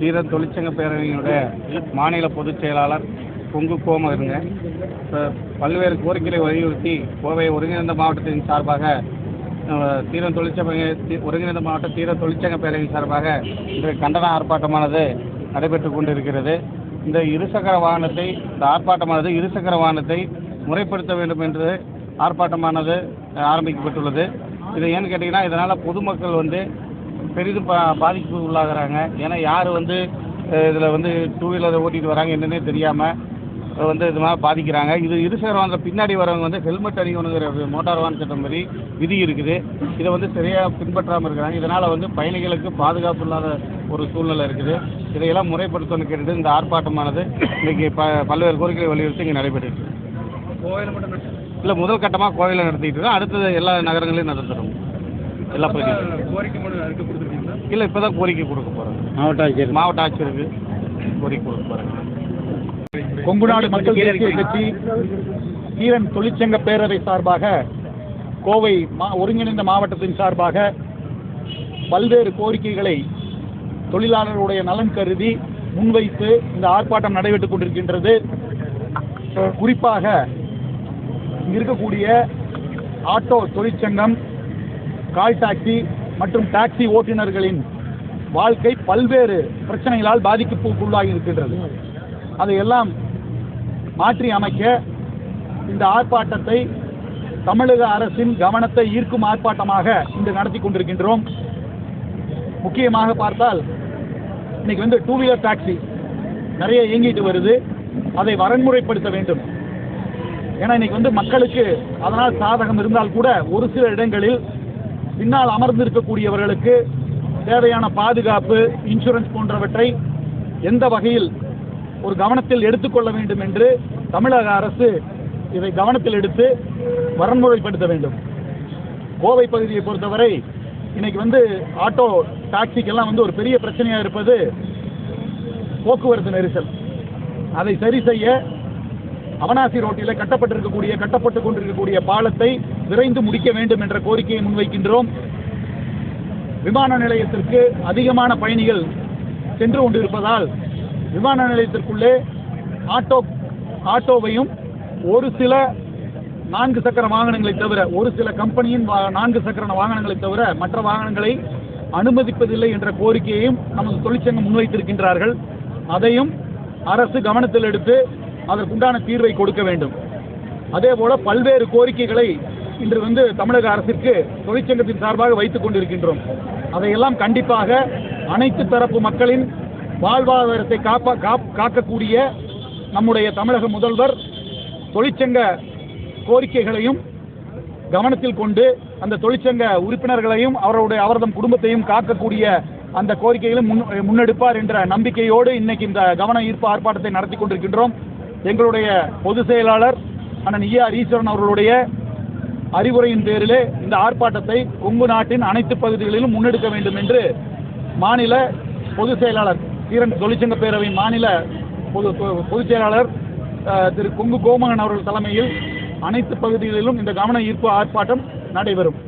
தீரன் தொழிற்சங்க பேரவையினுடைய மாநில பொதுச் செயலாளர் பொங்கு கோமகருங்க. இப்போ பல்வேறு கோரிக்கைகளை வலியுறுத்தி கோவை ஒருங்கிணைந்த மாவட்டத்தின் சார்பாக தீர தொழிற்சங்க ஒருங்கிணைந்த மாவட்ட தீர தொழிற்சங்க பேரவையின் சார்பாக இன்று கண்டன ஆர்ப்பாட்டமானது நடைபெற்று கொண்டிருக்கிறது. இந்த இருசக்கர வாகனத்தை இந்த ஆர்ப்பாட்டமானது இருசக்கர வாகனத்தை முறைப்படுத்த வேண்டும் என்று ஆர்ப்பாட்டமானது ஆரம்பிக்கப்பட்டுள்ளது. இது ஏன்னு கேட்டிங்கன்னா இதனால் பொதுமக்கள் வந்து பெரிதும் பா பாதிப்பு உள்ளாகிறாங்க. ஏன்னா யார் வந்து இதில் வந்து டூ வீலரை ஓட்டிட்டு வராங்க என்னன்னே தெரியாமல் வந்து இது மாதிரி பாதிக்கிறாங்க. இது இருசக்கர வாகனத்தில் பின்னாடி வரவங்க வந்து ஹெல்மெட் அணியணுங்கிற மோட்டார் வாகன சட்டம் மாதிரி விதி இருக்குது. இதை வந்து சரியாக பின்பற்றாமல் இருக்கிறாங்க. இதனால் வந்து பயணிகளுக்கு பாதுகாப்பு இல்லாத ஒரு சூழ்நிலை இருக்குது. இதையெல்லாம் முறைப்படுத்தணும்னு கேட்டுட்டு இந்த ஆர்ப்பாட்டமானது இன்னைக்கு ப பல்வேறு கோரிக்கைகளை வலியுறுத்தி இங்கே நடைபெற்று கோவையில் மட்டும் இல்லை முதல் கட்டமாக கோயிலில் நடத்திட்டு இருக்கோம். அடுத்தது எல்லா நகரங்களையும் நடத்துகிறோம் எல்லா பகுதியும் கோரிக்கை மனு அறிக்கை கொடுத்துருக்கீங்களா இல்லை இப்போ தான் கோரிக்கை கொடுக்க போகிறோம் மாவட்ட ஆட்சியர். மாவட்ட ஆட்சியருக்கு கோரிக்கை கொடுக்க போகிறேன் கொங்கு நாடு மக்கள் தேசிய கட்சி ஈரன் தொழிற்சங்க பேரவை சார்பாக கோவை மா ஒருங்கிணைந்த மாவட்டத்தின் சார்பாக பல்வேறு கோரிக்கைகளை தொழிலாளர்களுடைய நலன் கருதி முன்வைத்து இந்த ஆர்ப்பாட்டம் நடைபெற்றுக் கொண்டிருக்கின்றது. குறிப்பாக இருக்கக்கூடிய ஆட்டோ தொழிற்சங்கம் கால் டாக்ஸி மற்றும் டாக்ஸி ஓட்டுநர்களின் வாழ்க்கை பல்வேறு பிரச்சனைகளால் பாதிப்புக்குள்ளாகி இருக்கின்றது. அதையெல்லாம் மாற்றி அமைக்க இந்த ஆர்ப்பாட்டத்தை தமிழக அரசின் கவனத்தை ஈர்க்கும் ஆர்ப்பாட்டமாக இன்று நடத்தி கொண்டிருக்கின்றோம். முக்கியமாக பார்த்தால் இன்னைக்கு வந்து டூ வீலர் டாக்ஸி நிறைய இயங்கிட்டு வருது. அதை வரன்முறைப்படுத்த வேண்டும். ஏன்னா இன்னைக்கு வந்து மக்களுக்கு அதனால் சாதகம் இருந்தால் கூட ஒரு சில இடங்களில் பின்னால் அமர்ந்திருக்கக்கூடியவர்களுக்கு தேவையான பாதுகாப்பு இன்சூரன்ஸ் போன்றவற்றை எந்த வகையில் ஒரு கவனத்தில் எடுத்துக்கொள்ள வேண்டும் என்று தமிழக அரசு இதை கவனத்தில் எடுத்து வரன்முறைப்படுத்த வேண்டும். கோவை பகுதியை பொறுத்தவரை இன்னைக்கு வந்து ஆட்டோ டாக்ஸிக்கெல்லாம் வந்து ஒரு பெரிய பிரச்சனையாக இருப்பது போக்குவரத்து நெரிசல். அதை சரி செய்ய அவனாசி ரோட்டில் கட்டப்பட்டிருக்கக்கூடிய கட்டப்பட்டு கொண்டிருக்கக்கூடிய பாலத்தை விரைந்து முடிக்க வேண்டும் என்ற கோரிக்கையை முன்வைக்கின்றோம். விமான நிலையத்திற்கு அதிகமான பயணிகள் சென்று கொண்டிருப்பதால் விமான நிலையத்திற்குள்ளே ஆட்டோ ஆட்டோவையும் ஒரு சில நான்கு சக்கர வாகனங்களை தவிர ஒரு சில கம்பெனியின் நான்கு சக்கர வாகனங்களை தவிர மற்ற வாகனங்களை அனுமதிப்பதில்லை என்ற கோரிக்கையையும் நமது தொழிற்சங்கம் முன்வைத்திருக்கின்றார்கள். அதையும் அரசு கவனத்தில் எடுத்து அதற்குண்டான தீர்வை கொடுக்க வேண்டும். அதேபோல பல்வேறு கோரிக்கைகளை இன்று வந்து தமிழக அரசிற்கு தொழிற்சங்கத்தின் சார்பாக வைத்துக் கொண்டிருக்கின்றோம். அதையெல்லாம் கண்டிப்பாக அனைத்து தரப்பு மக்களின் வாழ்வாதாரத்தை காப்பா காக்கக்கூடிய நம்முடைய தமிழக முதல்வர் தொழிற்சங்க கோரிக்கைகளையும் கவனத்தில் கொண்டு அந்த தொழிற்சங்க உறுப்பினர்களையும் அவருடைய அவரது குடும்பத்தையும் காக்கக்கூடிய அந்த கோரிக்கைகளும் முன் முன்னெடுப்பார் என்ற நம்பிக்கையோடு இன்னைக்கு இந்த கவன ஈர்ப்பு ஆர்ப்பாட்டத்தை நடத்தி கொண்டிருக்கின்றோம். எங்களுடைய பொதுச் செயலாளர் அண்ணன் ஈஆர் ஈஸ்வரன் அவர்களுடைய அறிவுரையின் பேரிலே இந்த ஆர்ப்பாட்டத்தை கொங்கு நாட்டின் அனைத்து பகுதிகளிலும் முன்னெடுக்க வேண்டும் என்று மாநில பொதுச் செயலாளர் ஈரன் தொழிற்சங்க பேரவையின் மாநில பொது பொ- பொதுச் செயலாளர் திரு கொங்கு கோமகன் அவர்கள் தலைமையில் அனைத்து பகுதிகளிலும் இந்த கவன ஈர்ப்பு ஆர்ப்பாட்டம் நடைபெறும்.